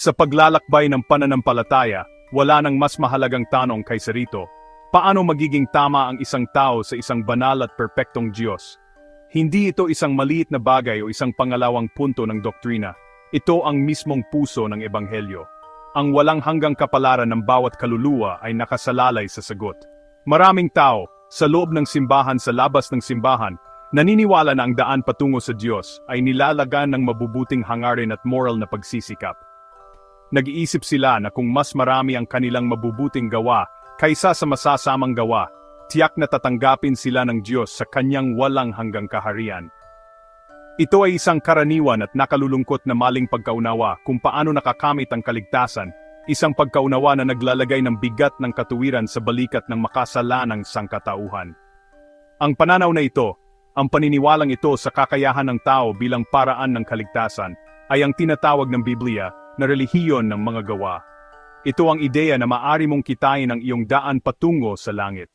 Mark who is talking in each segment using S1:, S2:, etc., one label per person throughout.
S1: Sa paglalakbay ng pananampalataya, wala nang mas mahalagang tanong kaysa rito. Paano magiging tama ang isang tao sa isang banal at perpektong Diyos? Hindi ito isang maliit na bagay o isang pangalawang punto ng doktrina. Ito ang mismong puso ng Ebanghelyo. Ang walang hanggang kapalaran ng bawat kaluluwa ay nakasalalay sa sagot. Maraming tao, sa loob ng simbahan sa labas ng simbahan, naniniwala na ang daan patungo sa Diyos ay nilalagan ng mabubuting hangarin at moral na pagsisikap. Nag-iisip sila na kung mas marami ang kanilang mabubuting gawa kaysa sa masasamang gawa, tiyak na tatanggapin sila ng Diyos sa kanyang walang hanggang kaharian. Ito ay isang karaniwan at nakalulungkot na maling pagkaunawa kung paano nakakamit ang kaligtasan, isang pagkaunawa na naglalagay ng bigat ng katuwiran sa balikat ng makasalanang sangkatauhan. Ang pananaw na ito, ang paniniwalang ito sa kakayahan ng tao bilang paraan ng kaligtasan, ay ang tinatawag ng Biblia na relihiyon ng mga gawa. Ito ang ideya na maari mong kitain ang iyong daan patungo sa langit.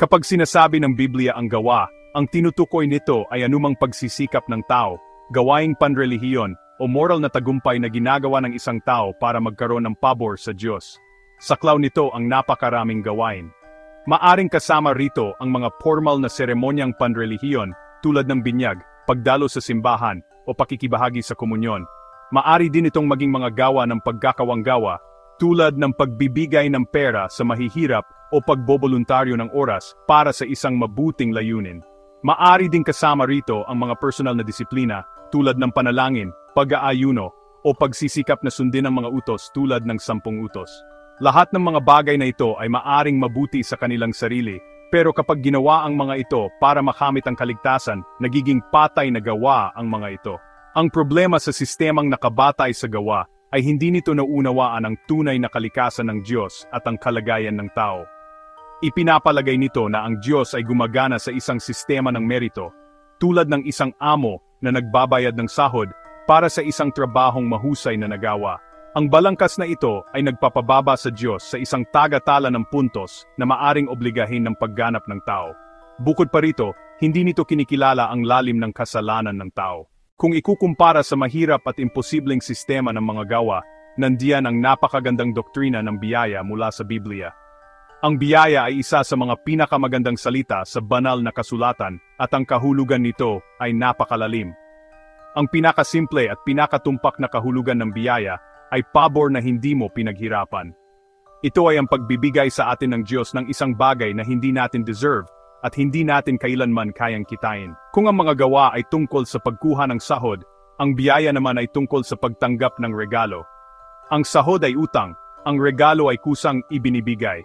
S1: Kapag sinasabi ng Biblia ang gawa, ang tinutukoy nito ay anumang pagsisikap ng tao, gawaing panrelihiyon, o moral na tagumpay na ginagawa ng isang tao para magkaroon ng pabor sa Diyos. Saklaw nito ang napakaraming gawain. Maaring kasama rito ang mga formal na seremonyang panrelihiyon tulad ng binyag, pagdalo sa simbahan, o pakikibahagi sa komunyon. Maari din itong maging mga gawa ng pagkakawanggawa tulad ng pagbibigay ng pera sa mahihirap o pagboboluntaryo ng oras para sa isang mabuting layunin. Maari din kasama rito ang mga personal na disiplina tulad ng panalangin, pag-aayuno, o pagsisikap na sundin ang mga utos tulad ng sampung utos. Lahat ng mga bagay na ito ay maaring mabuti sa kanilang sarili, pero kapag ginawa ang mga ito para makamit ang kaligtasan, nagiging patay na gawa ang mga ito. Ang problema sa sistemang nakabatay sa gawa ay hindi nito naunawaan ang tunay na kalikasan ng Diyos at ang kalagayan ng tao. Ipinapalagay nito na ang Diyos ay gumagana sa isang sistema ng merito, tulad ng isang amo na nagbabayad ng sahod para sa isang trabahong mahusay na nagawa. Ang balangkas na ito ay nagpapababa sa Diyos sa isang tagatala ng puntos na maaring obligahin ng pagganap ng tao. Bukod pa rito, hindi nito kinikilala ang lalim ng kasalanan ng tao. Kung ikukumpara sa mahirap at imposibleng sistema ng mga gawa, nandiyan ang napakagandang doktrina ng biyaya mula sa Biblia. Ang biyaya ay isa sa mga pinakamagandang salita sa banal na kasulatan at ang kahulugan nito ay napakalalim. Ang pinakasimple at pinakatumpak na kahulugan ng biyaya ay pabor na hindi mo pinaghirapan. Ito ay ang pagbibigay sa atin ng Diyos ng isang bagay na hindi natin deserve at hindi natin kailanman kayang kitain. Kung ang mga gawa ay tungkol sa pagkuha ng sahod, ang biyaya naman ay tungkol sa pagtanggap ng regalo. Ang sahod ay utang, ang regalo ay kusang ibinibigay.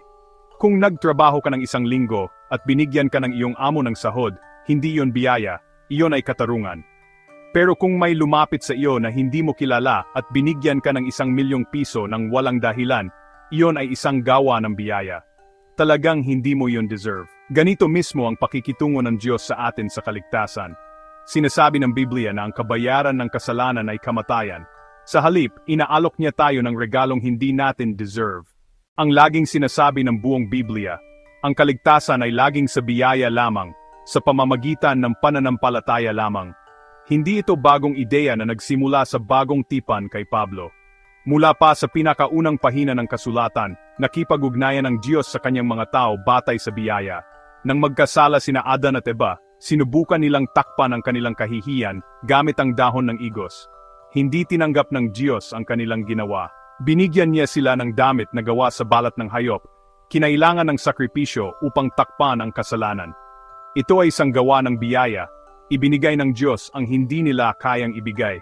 S1: Kung nagtrabaho ka ng isang linggo at binigyan ka ng iyong amo ng sahod, hindi yon biyaya, iyon ay katarungan. Pero kung may lumapit sa iyo na hindi mo kilala at binigyan ka ng isang milyong piso ng walang dahilan, iyon ay isang gawa ng biyaya. Talagang hindi mo yon deserve. Ganito mismo ang pakikitungo ng Diyos sa atin sa kaligtasan. Sinasabi ng Biblia na ang kabayaran ng kasalanan ay kamatayan. Sa halip, inaalok niya tayo ng regalong hindi natin deserve. Ang laging sinasabi ng buong Biblia, ang kaligtasan ay laging sa biyaya lamang, sa pamamagitan ng pananampalataya lamang. Hindi ito bagong ideya na nagsimula sa bagong tipan kay Pablo. Mula pa sa pinakaunang pahina ng kasulatan, nakipag-ugnayan ng Diyos sa kanyang mga tao batay sa biyaya. Nang magkasala sina Adan at Eva, sinubukan nilang takpan ang kanilang kahihiyan gamit ang dahon ng igos. Hindi tinanggap ng Diyos ang kanilang ginawa. Binigyan niya sila ng damit na gawa sa balat ng hayop, kinailangan ng sakripisyo upang takpan ang kasalanan. Ito ay isang gawa ng biyaya, ibinigay ng Diyos ang hindi nila kayang ibigay.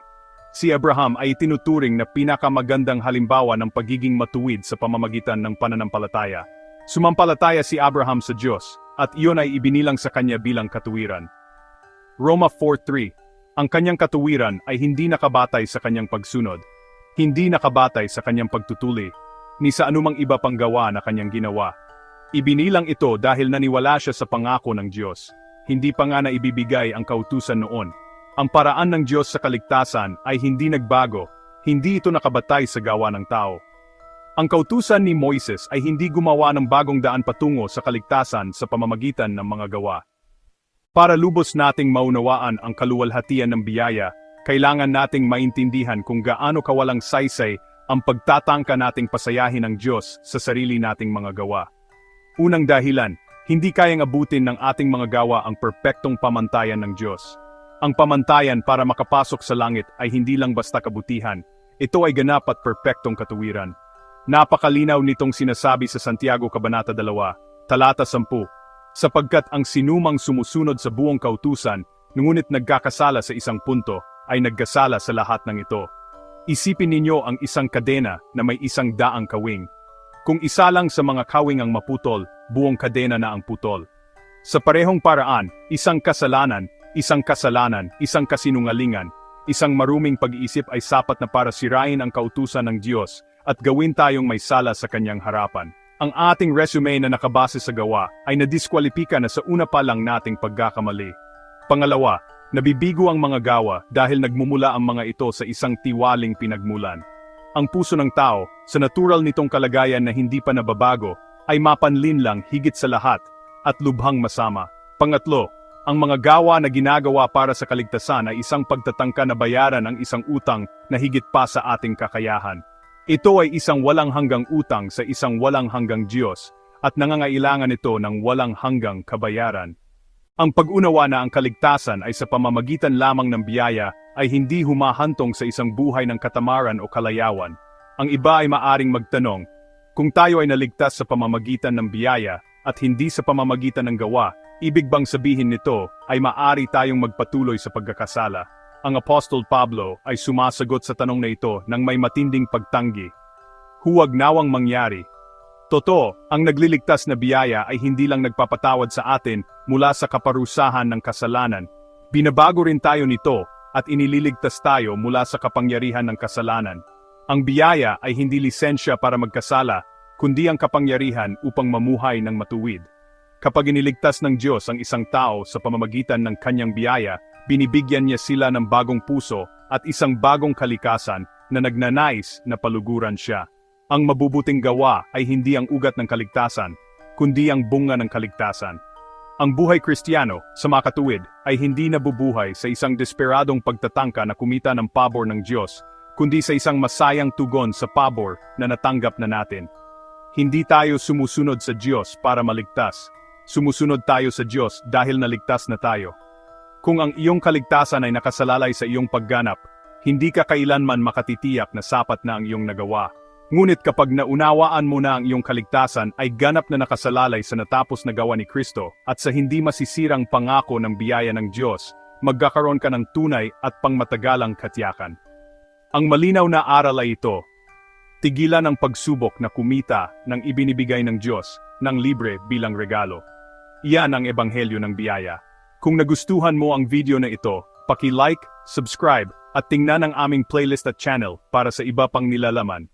S1: Si Abraham ay tinuturing na pinakamagandang halimbawa ng pagiging matuwid sa pamamagitan ng pananampalataya. Sumampalataya si Abraham sa Diyos, at iyon ay ibinilang sa kanya bilang katuwiran. Roma 4.3 Ang kanyang katuwiran ay hindi nakabatay sa kanyang pagsunod, hindi nakabatay sa kanyang pagtutuli, ni sa anumang iba pang gawa na kanyang ginawa. Ibinilang ito dahil naniwala siya sa pangako ng Diyos. Hindi pa nga na ibibigay ang kautusan noon. Ang paraan ng Diyos sa kaligtasan ay hindi nagbago, hindi ito nakabatay sa gawa ng tao. Ang kautusan ni Moises ay hindi gumawa ng bagong daan patungo sa kaligtasan sa pamamagitan ng mga gawa. Para lubos nating maunawaan ang kaluwalhatian ng biyaya, kailangan nating maintindihan kung gaano kawalang saysay ang pagtatangka nating pasayahin ng Diyos sa sarili nating mga gawa. Unang dahilan, hindi kayang abutin ng ating mga gawa ang perpektong pamantayan ng Diyos. Ang pamantayan para makapasok sa langit ay hindi lang basta kabutihan, ito ay ganap at perpektong katuwiran. Napakalinaw nitong sinasabi sa Santiago Kabanata 2, talata 10, sapagkat ang sinumang sumusunod sa buong kautusan, ngunit nagkakasala sa isang punto, ay nagkasala sa lahat ng ito. Isipin ninyo ang isang kadena na may isang daang kawing. Kung isa lang sa mga kawing ang maputol, buong kadena na ang putol. Sa parehong paraan, isang kasalanan, isang kasalanan, isang kasinungalingan, isang maruming pag-iisip ay sapat na para sirain ang kautusan ng Diyos at gawin tayong may sala sa kanyang harapan. Ang ating resume na nakabase sa gawa ay nadiskwalipika na sa una pa lang nating pagkakamali. Pangalawa, nabibigo ang mga gawa dahil nagmumula ang mga ito sa isang tiwaling pinagmulan. Ang puso ng tao, sa natural nitong kalagayan na hindi pa nababago, ay mapanlin lang higit sa lahat, at lubhang masama. Pangatlo, ang mga gawa na ginagawa para sa kaligtasan ay isang pagtatangka na bayaran ang isang utang na higit pa sa ating kakayahan. Ito ay isang walang hanggang utang sa isang walang hanggang Diyos, at nangangailangan ito ng walang hanggang kabayaran. Ang pag-unawa na ang kaligtasan ay sa pamamagitan lamang ng biyaya ay hindi humahantong sa isang buhay ng katamaran o kalayawan. Ang iba ay maaring magtanong, kung tayo ay naligtas sa pamamagitan ng biyaya at hindi sa pamamagitan ng gawa, ibig bang sabihin nito ay maari tayong magpatuloy sa pagkakasala? Ang Apostol Pablo ay sumasagot sa tanong na ito ng may matinding pagtanggi. Huwag nawang mangyari. Totoo, ang nagliligtas na biyaya ay hindi lang nagpapatawad sa atin mula sa kaparusahan ng kasalanan. Binabago rin tayo nito at inililigtas tayo mula sa kapangyarihan ng kasalanan. Ang biyaya ay hindi lisensya para magkasala, kundi ang kapangyarihan upang mamuhay ng matuwid. Kapag iniligtas ng Diyos ang isang tao sa pamamagitan ng kanyang biyaya, binibigyan niya sila ng bagong puso at isang bagong kalikasan na nagnanais na paluguran siya. Ang mabubuting gawa ay hindi ang ugat ng kaligtasan, kundi ang bunga ng kaligtasan. Ang buhay kristyano, sa makatuwid, ay hindi nabubuhay sa isang desperadong pagtatangka na kumita ng pabor ng Diyos, kundi sa isang masayang tugon sa pabor na natanggap na natin. Hindi tayo sumusunod sa Diyos para maligtas. Sumusunod tayo sa Diyos dahil naligtas na tayo. Kung ang iyong kaligtasan ay nakasalalay sa iyong pagganap, hindi ka kailanman makatitiyak na sapat na ang iyong nagawa. Ngunit kapag naunawaan mo na ang iyong kaligtasan ay ganap na nakasalalay sa natapos na gawa ni Kristo at sa hindi masisirang pangako ng biyaya ng Diyos, magkakaroon ka ng tunay at pangmatagalang katiyakan. Ang malinaw na aral ay ito, tigilan ang pagsubok na kumita ng ibinibigay ng Diyos ng libre bilang regalo. Iyan ang ebanghelyo ng biyaya. Kung nagustuhan mo ang video na ito, paki-like, subscribe, at tingnan ang aming playlist at channel para sa iba pang nilalaman.